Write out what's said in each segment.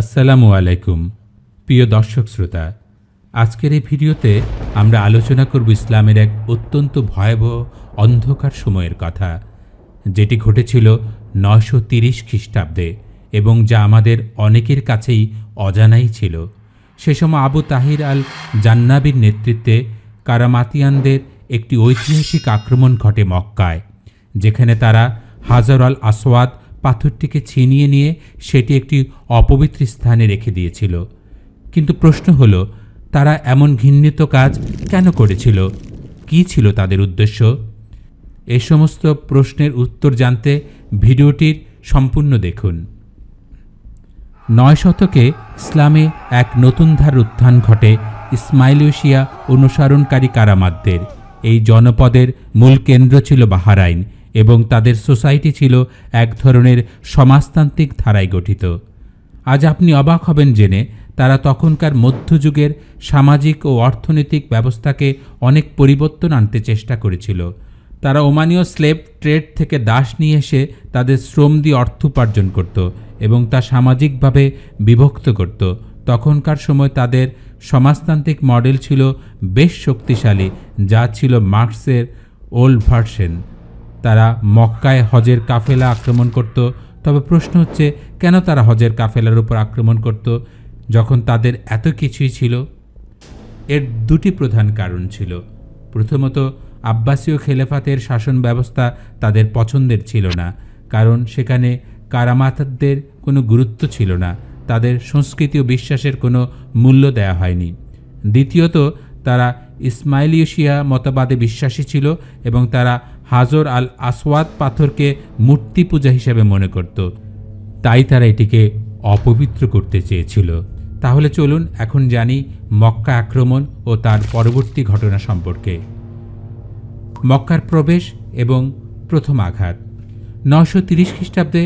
আসসালামু আলাইকুম, প্রিয় দর্শক শ্রোতা। আজকের এই ভিডিওতে আমরা আলোচনা করব ইসলামের এক অত্যন্ত ভয়াবহ অন্ধকার সময়ের কথা, যেটি ঘটেছিল নয়শো তিরিশ খ্রিস্টাব্দে এবং যা আমাদের অনেকের কাছেই অজানাই ছিল। সে সময় আবু তাহির আল জান্নাবির নেতৃত্বে কারামাতিয়ানদের একটি ঐতিহাসিক আক্রমণ ঘটে মক্কায়, যেখানে তারা হাজার আল আসওয়াদ পাথরটিকে ছিনিয়ে নিয়ে সেটি একটি অপবিত্র স্থানে রেখে দিয়েছিল। কিন্তু প্রশ্ন হল, তারা এমন ঘৃণিত কাজ কেন করেছিল? কী ছিল তাদের উদ্দেশ্য? এ সমস্ত প্রশ্নের উত্তর জানতে ভিডিওটির সম্পূর্ণ দেখুন। নয় শতকে ইসলামে এক নতুন ধার উত্থান ঘটে ইসমাইলিউশিয়া অনুসরণকারী কারামাতদের। এই জনপদের মূল কেন্দ্র ছিল বাহারাইন। এবং তাদের সোসাইটি ছিল এক ধরনের সমাজতান্ত্রিক ধারায় গঠিত। আজ আপনি অবাক হবেন জেনে, তারা তখনকার মধ্যযুগের সামাজিক ও অর্থনৈতিক ব্যবস্থাকে অনেক পরিবর্তন আনতে চেষ্টা করেছিল। তারা ওমানীয় স্লেভ ট্রেড থেকে দাস নিয়ে এসে তাদের শ্রম দিয়ে অর্থ উপার্জন করত এবং তা সামাজিকভাবে বিভক্ত করত। তখনকার সময় তাদের সমাজতান্ত্রিক মডেল ছিল বেশ শক্তিশালী, যা ছিল মার্কসের ওল্ড ভার্সন। তারা মক্কায় হজের কাফেলা আক্রমণ করত। তবে প্রশ্ন হচ্ছে, কেন তারা হজের কাফেলার উপর আক্রমণ করত, যখন তাদের এত কিছুই ছিল? এর দুটি প্রধান কারণ ছিল। প্রথমত, আব্বাসীয় খেলেফাতের শাসন ব্যবস্থা তাদের পছন্দের ছিল না, কারণ সেখানে কারামাতাদের কোনো গুরুত্ব ছিল না, তাদের সংস্কৃতি ও বিশ্বাসের কোনো মূল্য দেয়া হয়নি। দ্বিতীয়ত তারা ইসমাইলিউশিয়া মতবাদে বিশ্বাসী ছিল এবং তারা হাজর আল আসওয়াদ পাথরকে মূর্তি পূজা হিসেবে মনে করত। তাই তারা এটিকে অপবিত্র করতে চেয়েছিল। তাহলে চলুন এখন জানি মক্কা আক্রমণ ও তার পরবর্তী ঘটনা সম্পর্কে। মক্কার প্রবেশ এবং প্রথম আঘাত। নশো তিরিশ খ্রিস্টাব্দে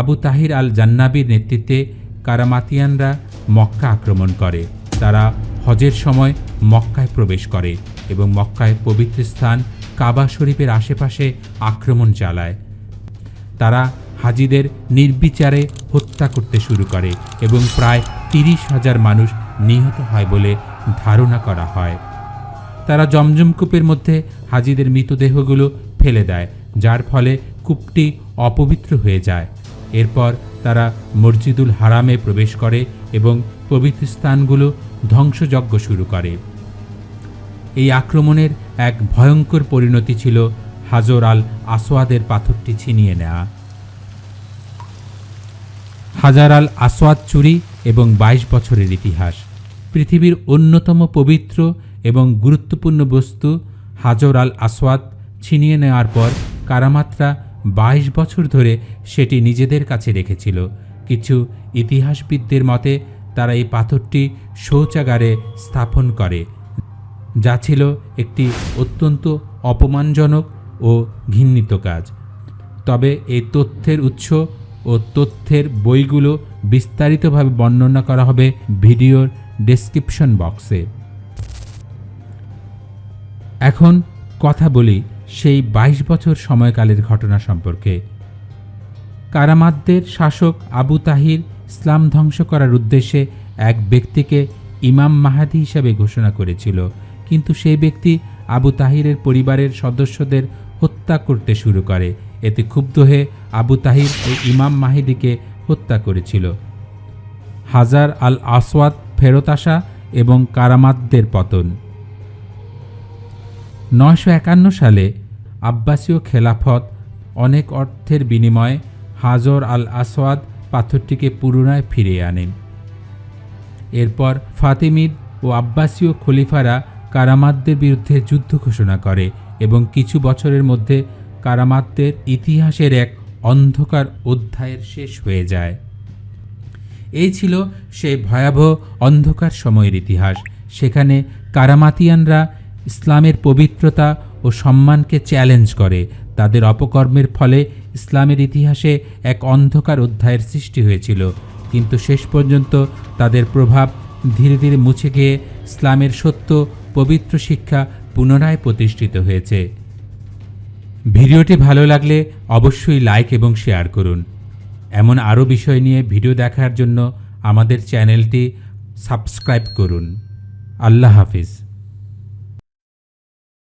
আবু তাহির আল জান্নাবির নেতৃত্বে কারামাতিয়ানরা মক্কা আক্রমণ করে। তারা হজের সময় মক্কায় প্রবেশ করে এবং মক্কায় পবিত্র স্থান কাবা শরীফের আশেপাশে আক্রমণ চালায়। তারা হাজিদের নির্বিচারে হত্যা করতে শুরু করে এবং প্রায় তিরিশ হাজার মানুষ নিহত হয় বলে ধারণা করা হয়। তারা জমজম কূপের মধ্যে হাজিদের মৃতদেহগুলো ফেলে দেয়, যার ফলে কূপটি অপবিত্র হয়ে যায়। এরপর তারা মসজিদুল হারামে প্রবেশ করে এবং পবিত্র স্থানগুলো ধ্বংসযজ্ঞ শুরু করে। এই আক্রমণের এক ভয়ঙ্কর পরিণতি ছিল হাজর আল আসওয়াদের পাথরটি ছিনিয়ে নেওয়া হাজার আল আসওয়াদ চুরি এবং ২২ বছরের ইতিহাস। পৃথিবীর অন্যতম পবিত্র এবং গুরুত্বপূর্ণ বস্তু হাজর আল আসওয়াদ ছিনিয়ে নেওয়ার পর কারামাত্রা ২২ বছর ধরে সেটি নিজেদের কাছে রেখেছিল। কিছু ইতিহাসবিদদের মতে তারা এই পাথরটি শৌচাগারে স্থাপন করে, যা ছিল একটি অত্যন্ত অপমানজনক ও ঘৃণিত কাজ। তবে এই তথ্যের উৎস ও তথ্যের বইগুলো বিস্তারিতভাবে বর্ণনা করা হবে ভিডিওর ডেসক্রিপশন বক্সে। এখন কথা বলি সেই ২২ বছর সময়কালের ঘটনা সম্পর্কে। কারামাতদের শাসক আবু তাহির ইসলাম ধ্বংস করার উদ্দেশ্যে এক ব্যক্তিকে ইমাম মাহাদি হিসাবে ঘোষণা করেছিল। কিন্তু সেই ব্যক্তি আবু তাহিরের পরিবারের সদস্যদের হত্যা করতে শুরু করে। এতে ক্ষুব্ধ হয়ে আবু তাহির এই ইমাম মাহিদিকে হত্যা করেছিল। হাজার আল আসওয়াদ ফেরত আসা এবং কারামাতদের পতন। নয়শো একান্ন সালে আব্বাসীয় খেলাফত অনেক অর্থের বিনিময়ে হাজর আল আসওয়াদ পাথরটিকে পুনরায় ফিরিয়ে আনেন। এরপর ফাতিমিদ ও আব্বাসীয় খলিফারা কারামাতদের বিরুদ্ধে যুদ্ধ ঘোষণা করে এবং কিছু বছরের মধ্যে কারামাতদের ইতিহাসের এক অন্ধকার অধ্যায়ের শেষ হয়ে যায়। এই ছিল সেই ভয়াবহ অন্ধকার সময়ের ইতিহাস। সেখানে কারামাতিয়ানরা ইসলামের পবিত্রতা ও সম্মানকে চ্যালেঞ্জ করে। তাদের অপকর্মের ফলে ইসলামের ইতিহাসে এক অন্ধকার অধ্যায়ের সৃষ্টি হয়েছিল। কিন্তু শেষ পর্যন্ত তাদের প্রভাব ধীরে ধীরে মুছে গিয়ে ইসলামের সত্য, পবিত্র শিক্ষা পুনরায় প্রতিষ্ঠিত হয়েছে। ভিডিওটি ভালো লাগলে অবশ্যই লাইক এবং শেয়ার করুন। এমন আরও বিষয় নিয়ে ভিডিও দেখার জন্য আমাদের চ্যানেলটি সাবস্ক্রাইব করুন। আল্লাহ হাফিজ।